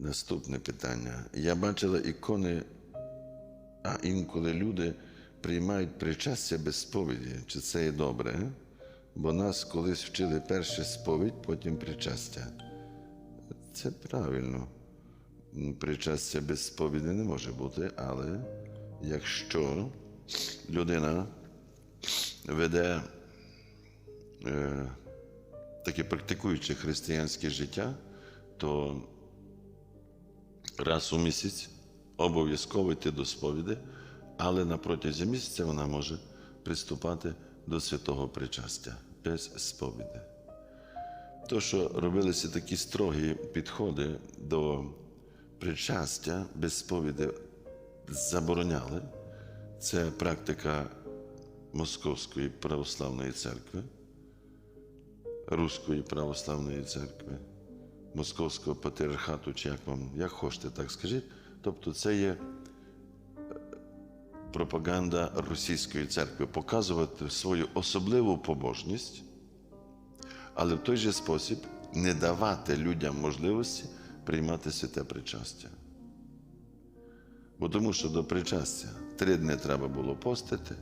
Наступне питання. Я бачила ікони, а інколи люди приймають причастя без сповіді. Чи це є добре? Бо нас колись вчили перше сповідь, потім причастя. Це правильно. Причастя без сповіді не може бути, але якщо людина веде е, таке практикуюче християнське життя, то раз у місяць обов'язково йти до сповіді, але на протязі місяця вона може приступати до святого причастя без сповіді. То, що робилися такі строгі підходи до причастя без сповіді, забороняли. Це практика Московської православної церкви, Руської православної церкви, Московського патріархату, чи як вам, як хочете, так скажіть. Тобто це є е, пропаганда російської церкви, показувати свою особливу побожність, але в той же спосіб не давати людям можливості приймати святе причастя. Бо тому що до причастя три дні треба було постити.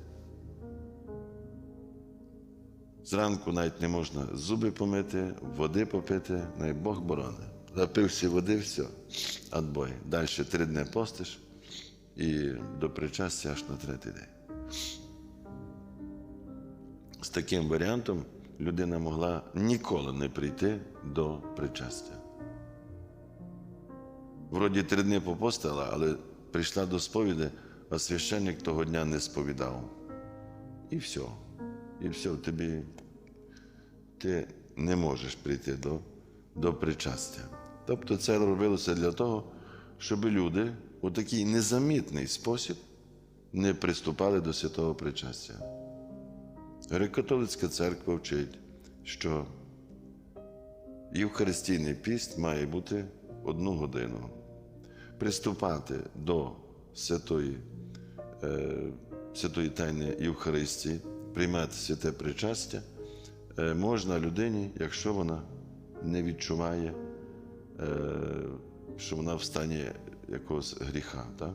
Зранку навіть не можна зуби помити, води попити, най Бог борони. Запивши води, все, отбой. Далі три дні постиш і до причастя аж на третій день. З таким варіантом людина могла ніколи не прийти до причастя. Вроді три дні попостила, але прийшла до сповіді, а священник того дня не сповідав. І все. І все, тобі ти не можеш прийти до, до причастя. Тобто це робилося для того, щоб люди у такий незамітний спосіб не приступали до святого причастя. Греко-католицька церква вчить, що Євхаристійний піст має бути одну годину. Приступати до святої, е, святої тайни Євхаристії, приймати святе причастя е, можна людині, якщо вона не відчуває, е, що вона в стані якогось гріха. Так?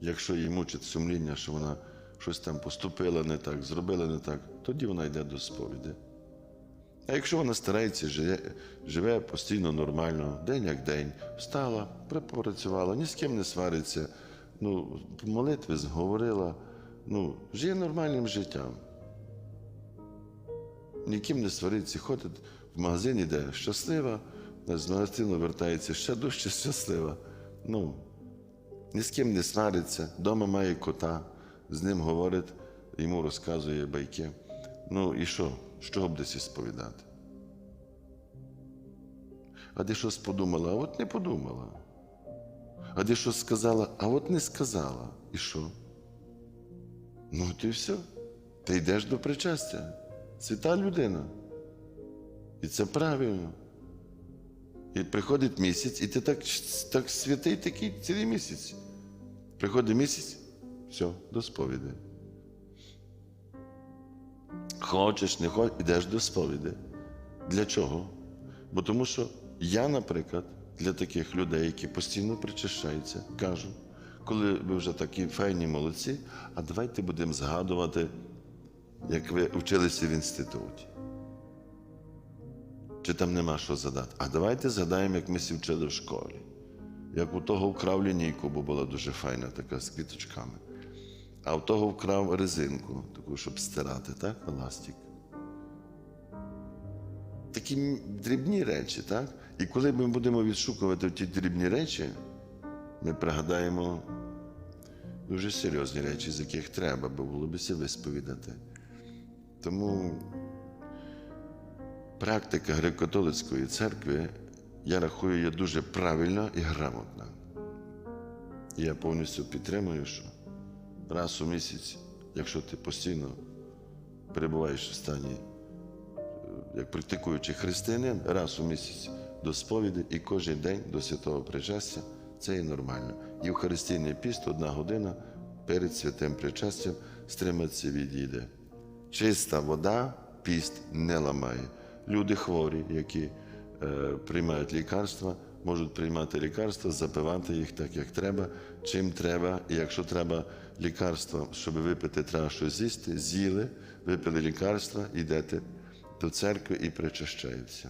Якщо її мучить сумління, що вона щось там поступила не так, зробила не так, тоді вона йде до сповіді. А якщо вона старається, живе, живе постійно нормально, день як день, встала, попрацювала, ні з ким не свариться, ну, молитви зговорила, ну, живе нормальним життям. Ніким не свариться, ходить в магазин, іде щаслива, з магазину вертається ще дужче щаслива. Ну, ні з ким не свариться, вдома має кота, з ним говорить, йому розказує байки. Ну і що? Що буде сповідати? А ти щось подумала, а от не подумала. А ти щось сказала, а от не сказала. І що? Ну, ти все. Ти йдеш до причастя. Свята людина. І це правильно. І приходить місяць, і ти так, так святий такий цілий місяць. Приходить місяць, все, до сповіді. Хочеш, не хочеш, йдеш до сповіді. Для чого? Бо тому що я, наприклад, для таких людей, які постійно причащаються, кажу, коли ви вже такі файні молодці, а давайте будемо згадувати, як ви вчилися в інституті. Чи там нема що задати? А давайте згадаємо, як ми сі вчили в школі. Як у того вкрав лінійку, бо була дуже файна така з квіточками. А в того вкрав резинку, таку, щоб стирати, так? Еластик. Такі дрібні речі, так? І коли ми будемо відшукувати ті дрібні речі, ми пригадаємо дуже серйозні речі, з яких треба, бо було б себе висповідати. Тому практика греко-католицької церкви, я рахую, є дуже правильна і грамотна. І я повністю підтримую, що раз у місяць, якщо ти постійно перебуваєш в стані, е, як практикуючий християнин, раз у місяць до сповіді і кожен день до святого причастя, це і нормально. Євхаристійний піст одна година перед святим причастям стриматися відійде. Чиста вода піст не ламає. Люди хворі, які е, приймають лікарства, можуть приймати лікарства, запивати їх так, як треба, чим треба. І якщо треба лікарства, щоб випити, треба щось з'їсти, з'їли, випили лікарства, йдете до церкви і причащаєтеся.